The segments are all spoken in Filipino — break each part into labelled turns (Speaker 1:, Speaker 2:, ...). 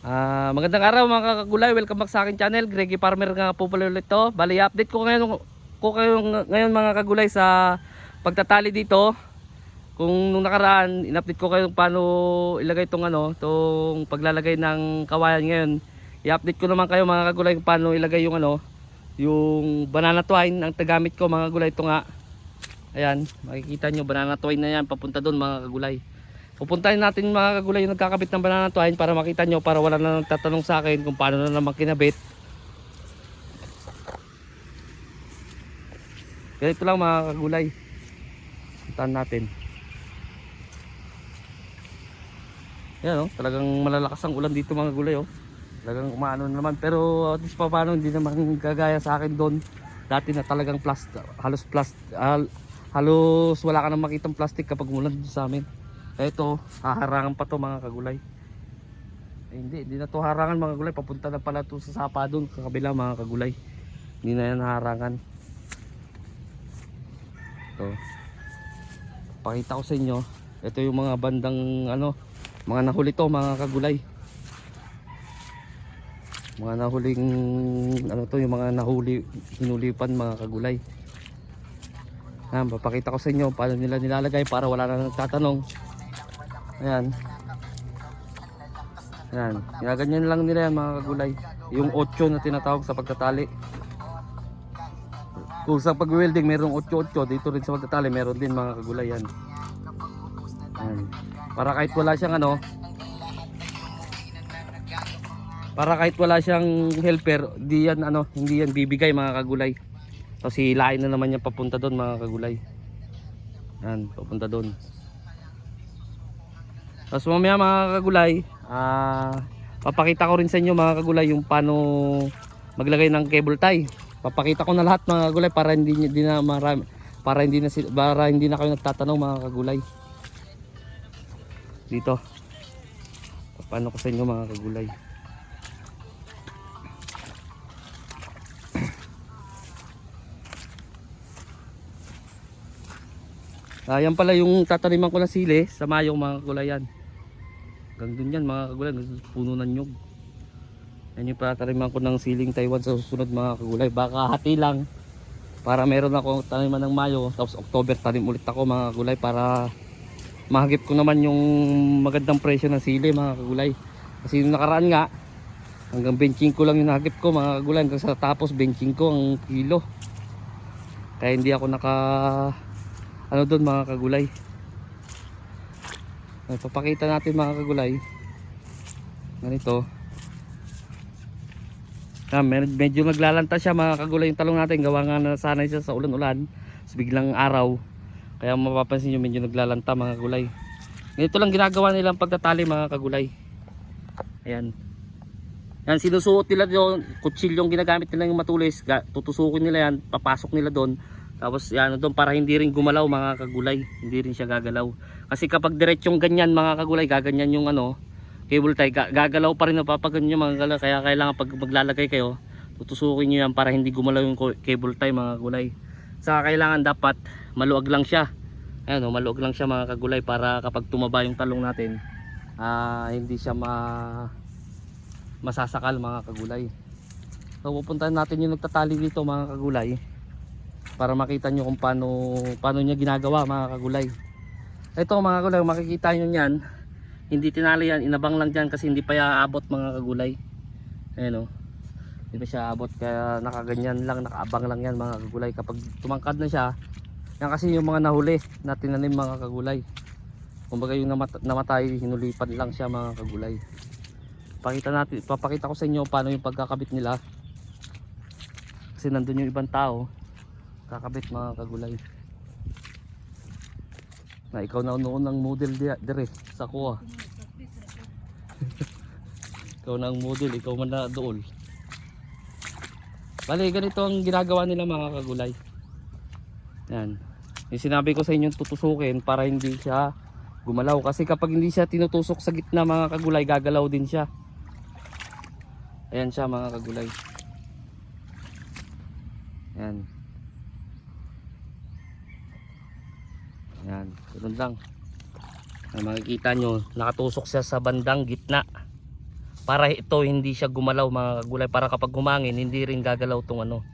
Speaker 1: Ah, magandang araw mga kagulay, welcome back sa akin channel. Greggy Farmer nga po pala ulit to. Bali, update ko ngayon ko kayo ngayon mga kagulay sa pagtatali dito. Kung nung nakaraan, in-update ko kayo paano ilagay tong ano, tong paglalagay ng kawayan ngayon. I-update ko naman kayo mga kagulay kung paano ilagay yung ano, yung banana twine ang tagamit ko mga kagulay ito nga. Ayan, makikita nyo banana twine na yan papunta doon mga kagulay. Pupuntahin natin mga kagulay yung nagkakabit ng banana twine para makita nyo para wala na nagtatanong sa akin kung paano na naman kinabit. Ganito lang mga kagulay. Puntahan natin. Yan oh, talagang malalakas ang ulan dito mga gulay oh. Talagang umaano na naman pero at least pa paano hindi naman gagaya sa akin doon. Dati na talagang plastic, halos plastic, halos wala ka nang makitang plastic kapag umulan dito sa amin. Ito, haharangan pa to mga kagulay. Eh, hindi, hindi na to harangan mga kagulay. Papunta na pala to sa sapa doon, sa kabila mga kagulay. Hindi na yan harangan. Ito. Pakita ko sa inyo. Ito yung mga bandang ano, mga nahuli to mga kagulay. Mga nahuling ano to yung mga nahuli hinulipan mga kagulay. Yan, papakita ko sa inyo paano nila nilalagay para wala na nagtatanong. Ayan. Ayan. Ginaganyan lang nila yan mga kagulay. Yung 8 na tinatawag sa pagtatali. Kung sa pag-welding mayroong 8-8, dito rin sa pagtatali meron din mga kagulay yan. Ayan. Para kahit wala siyang ano, para kahit wala siyang helper, di yan ano, hindi yan bibigay mga kagulay. Kasi lain na naman yan papunta doon mga kagulay. Yan, papunta doon. Tapos mamaya mga kagulay, ah, papakita ko rin sa inyo mga kagulay yung paano maglagay ng cable tie. Papakita ko na lahat mga kagulay para hindi nyo- di na marami para hindi na para hindi na kayo nagtatanong mga kagulay. Dito. Paano ko sa inyo mga kagulay. Ah, yan pala yung tataniman ko na sili sa mayong mga kagulayan. Hanggang dun yan mga kagulay, puno ng nyug. Yan yung tataniman ko ng siling Taiwan sa susunod mga kagulay. Baka hati lang para meron ako taniman ng mayo. Tapos October tanim ulit ako mga kagulay para mahagip ko naman yung magandang presyo ng sili mga kagulay. Kasi yung nakaraan nga, hanggang benching ko lang yung nahagip ko mga kagulay. Hanggang sa tapos benching ko ang kilo. Kaya hindi ako naka ano doon mga kagulay Ay, papakita natin mga kagulay. Ganito. Ah, med- medyo naglalanta siya mga kagulay yung talong natin. Gawa nga na sanay siya sa ulan-ulan. Sa biglang araw. Kaya mapapansin nyo medyo naglalanta mga kagulay. Ganito lang ginagawa nilang pagtatali mga kagulay. Ayan. Yan sinusuot nila yung kutsilyong ginagamit nila yung matulis. Tutusukin nila yan papasok nila doon tapos yan doon para hindi rin gumalaw mga kagulay. Hindi rin siya gagalaw. Kasi kapag diretsong ganyan mga kagulay, gaganyan yung ano, cable tie, ga- gagalaw pa rin napapaganyan yung mga kagulay. Kaya kailangan pag maglalagay kayo, tutusukin nyo yan para hindi gumalaw yung cable tie mga kagulay. Saka kailangan dapat maluwag lang siya. Ayan o, maluwag lang siya mga kagulay para kapag tumaba yung talong natin, ah, hindi siya ma masasakal mga kagulay. So pupuntahan natin yung nagtatali dito mga kagulay para makita nyo kung paano, paano niya ginagawa mga kagulay. Ito mga kagulay, makikita nyo yan. Hindi tinali yan, inabang lang dyan kasi hindi pa aabot mga kagulay. Ayan o. Hindi pa siya aabot kaya nakaganyan lang, nakaabang lang yan mga kagulay. Kapag tumangkad na siya, yan kasi yung mga nahuli na tinanim mga kagulay. Kumbaga yung namat- namatay, hinulipan lang siya mga kagulay. Pakita natin, papakita ko sa inyo paano yung pagkakabit nila. Kasi nandun yung ibang tao kakabit mga kagulay. Na ikaw na noon ang model di dire sa kuha. Ikaw na ang model ikaw man na doon bali ganito ang ginagawa nila mga kagulay. Yan. Yung sinabi ko sa inyo tutusukin para hindi siya gumalaw. Kasi kapag hindi siya tinutusok sa gitna mga kagulay gagalaw din siya. Ayan siya mga kagulay. Yan Yan, ganun lang. Ay, makikita nyo, nakatusok siya sa bandang gitna. para ito hindi siya gumalaw mga kagulay para kapag humangin hindi rin gagalaw tong ano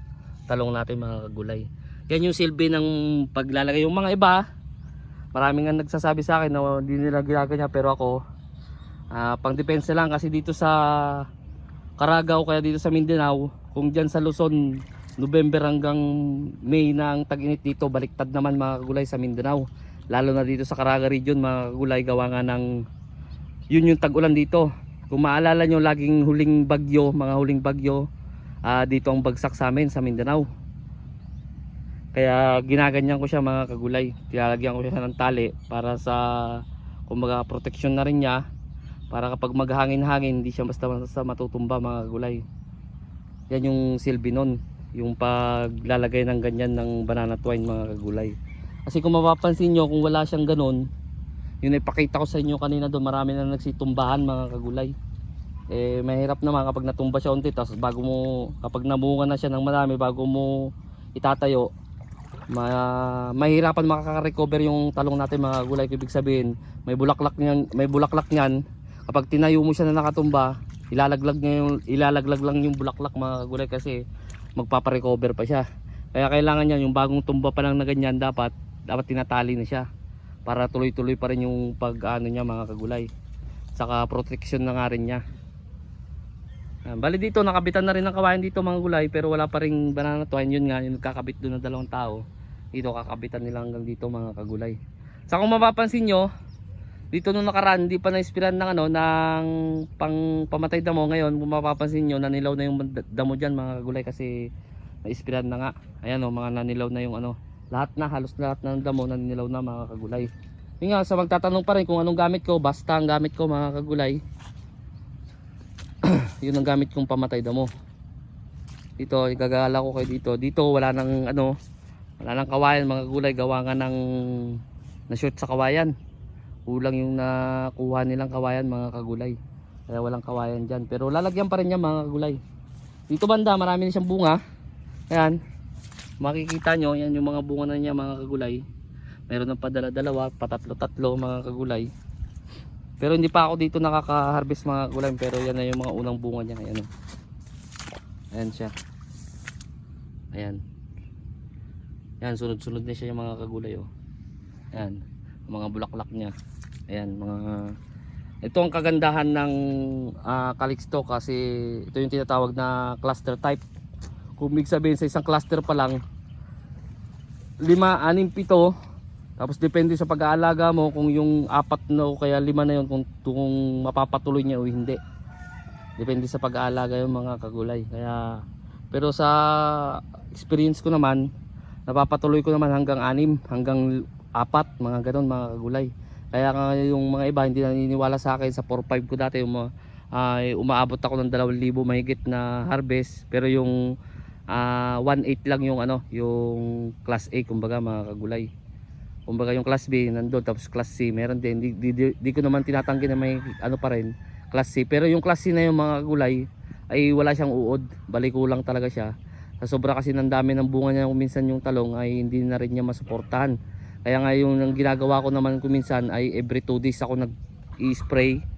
Speaker 1: talong natin mga kagulay yan yung silbi ng paglalagay. Yung mga iba maraming nga nagsasabi sa akin na hindi nila ginaganya pero ako ah, pang depensa lang. Kasi dito sa Caragao kaya dito sa Mindanao kung dyan sa Luzon November hanggang May na ang tag-init dito baliktad naman mga kagulay sa Mindanao lalo na dito sa Caraga region mga kagulay gawa nga ng yun yung tag-ulan dito. Kung maalala nyo laging huling bagyo mga huling bagyo ah, dito ang bagsak sa amin sa Mindanao. Kaya ginaganyan ko siya mga kagulay. Tilalagyan ko siya ng tali para sa kumbaga protection na rin niya. Para kapag maghangin-hangin hindi siya basta matutumba mga kagulay. Yan yung silbi nun yung paglalagay ng ganyan ng banana twine mga kagulay kasi kung mapapansin nyo kung wala siyang ganon yun ay pakita ko sa inyo kanina doon marami na nagsitumbahan mga kagulay. Eh mahirap naman kapag natumba siya unti tapos bago mo kapag namunga na siya ng marami bago mo itatayo ma mahirapan makaka-recover yung talong natin mga kagulay. Ibig sabihin may bulaklak niyan may bulaklak niyan. Kapag tinayo mo siya na nakatumba ilalaglag niya yung ilalaglag lang yung bulaklak mga kagulay kasi magpapa-recover pa siya. Kaya kailangan niya yung bagong tumba pa lang na ganyan dapat dapat tinatali na siya para tuloy-tuloy pa rin yung pag ano niya mga kagulay. Saka protection na nga rin niya. Ayan, bali dito nakabitan na rin ng kawayan dito mga gulay pero wala pa ring banana twine yun nga yung nagkakabit doon ng dalawang tao. Dito kakabitan nila hanggang dito mga kagulay. Sa kung mapapansin nyo dito nung nakaraan hindi pa na-inspiran ng ano ng pang pamatay damo. Ngayon kung mapapansin nyo nanilaw na yung damo dyan mga kagulay kasi na-inspiran na nga. Ayan o mga nanilaw na yung ano lahat na halos lahat ng damo nanilaw na mga kagulay. Yun nga sa magtatanong pa rin kung anong gamit ko basta ang gamit ko mga kagulay. Yun ang gamit kong pamatay damo. Dito igagala ko kayo dito. Dito wala nang ano wala nang kawayan mga gulay gawa nga ng na shoot sa kawayan. Kulang yung nakuha nilang kawayan mga kagulay. Kaya walang kawayan dyan. Pero lalagyan pa rin niya mga kagulay. Dito banda marami na siyang bunga. Ayan makikita nyo yan yung mga bunga na niya mga kagulay. Meron ng padala dalawa patatlo tatlo mga kagulay. Pero hindi pa ako dito nakaka-harvest mga gulay pero yan na yung mga unang bunga niya. Ayan, oh. ayan siya. Ayan. Yan sunod-sunod na siya yung mga kagulay oh. ayan mga bulaklak niya. Ayan mga ito ang kagandahan ng ah, Calixto kasi ito yung tinatawag na cluster type kung ibig sabihin sa isang cluster pa lang lima, anim, pito tapos depende sa pag-aalaga mo kung yung apat na o kaya lima na yun kung, kung mapapatuloy niya o hindi. Depende sa pag-aalaga yung mga kagulay. Kaya pero sa experience ko naman, napapatuloy ko naman hanggang anim, hanggang apat, mga ganun mga kagulay. Kaya yung mga iba hindi naniniwala sa akin sa 4-5 ko dati yung mga, ay umaabot ako ng 2,000 mahigit na harvest pero yung ah 1.8 lang yung ano, yung class A kumbaga mga kagulay. Kumbaga yung class B nandun tapos class C meron din. Di, di, di, di ko naman tinatanggi na may ano pa rin class C. Pero yung class C na yung mga gulay ay wala siyang uod. Balik kulang talaga siya. Sa sobra kasi ng dami ng bunga niya minsan yung talong ay hindi na rin niya masuportahan. Kaya nga yung ginagawa ko naman kung minsan ay every 2 days ako nag i-spray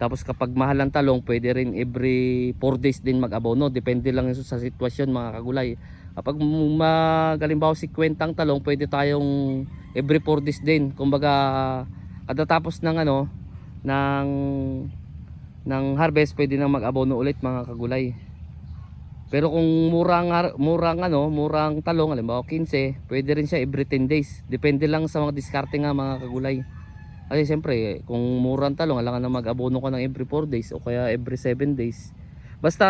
Speaker 1: tapos kapag mahal ang talong pwede rin every 4 days din mag-abono depende lang sa sitwasyon mga kagulay. Kapag magalimbawa si kwentang talong pwede tayong every 4 days din. Kumbaga katatapos ng ano ng ng harvest pwede nang mag-abono ulit mga kagulay. Pero kung murang murang ano murang talong halimbawa 15 pwede rin siya every 10 days. Depende lang sa mga diskarte nga mga kagulay kasi siyempre kung murang talong alangan na mag-abono ka ng every 4 days o kaya every 7 days. Basta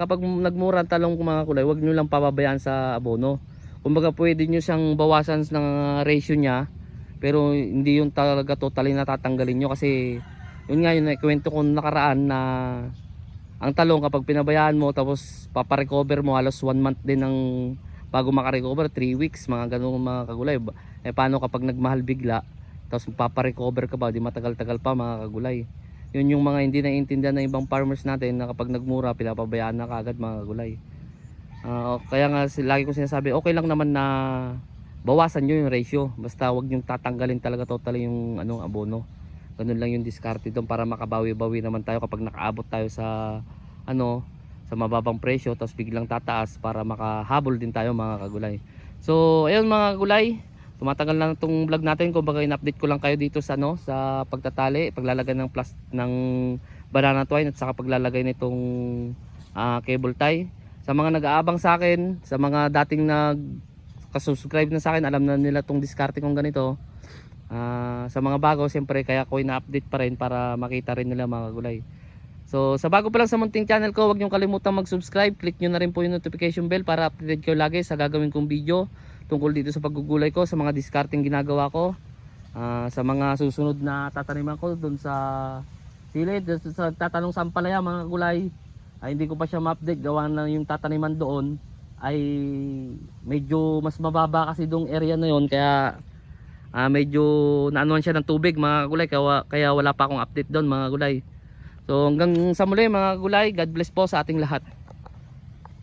Speaker 1: kapag nagmurang talong mga kulay wag nyo lang pababayaan sa abono. Kumbaga pwede nyo siyang bawasan ng ratio niya pero hindi yung talaga totally natatanggalin nyo kasi yun nga yun kwento ko nakaraan na ang talong kapag pinabayaan mo tapos paparecover mo halos 1 month din ng bago makarecover 3 weeks mga ganun mga kagulay. Eh paano kapag nagmahal bigla tapos paparecover ka ba? Di matagal-tagal pa mga kagulay. Yun yung mga hindi naiintindihan ng ibang farmers natin na kapag nagmura pinapabayaan na kagad mga kagulay. Ah, kaya nga lagi ko sinasabi okay lang naman na bawasan nyo yung ratio. Basta wag nyo tatanggalin talaga totally yung ano abono. Ganun lang yung diskarte doon para makabawi-bawi naman tayo kapag nakaabot tayo sa ano sa mababang presyo tapos biglang tataas para makahabol din tayo mga kagulay. So ayun mga kagulay, tumatagal na itong vlog natin kung baga in-update ko lang kayo dito sa ano sa pagtatali, paglalagay ng plus ng banana twine at saka paglalagay nitong ah, cable tie. Sa mga nag-aabang sa akin, sa mga dating nag kasubscribe na sa akin, alam na nila tong diskarte kong ganito. Ah, sa mga bago, siyempre kaya ko ina-update pa rin para makita rin nila mga gulay. So, sa bago pa lang sa munting channel ko, huwag niyo kalimutan mag-subscribe. Click niyo na rin po yung notification bell para updated kayo lagi sa gagawin kong video tungkol dito sa paggugulay ko, sa mga discarding ginagawa ko, ah, sa mga susunod na tataniman ko dun sa silid, dun sa tatanong sa ampalaya mga gulay. Ay, hindi ko pa siya ma-update, gawa na yung tataniman doon ay medyo mas mababa kasi dong area na yon kaya ah medyo naanuhan siya ng tubig mga gulay. Kaya, kaya wala pa akong update doon mga gulay. So hanggang sa muli mga gulay. God bless po sa ating lahat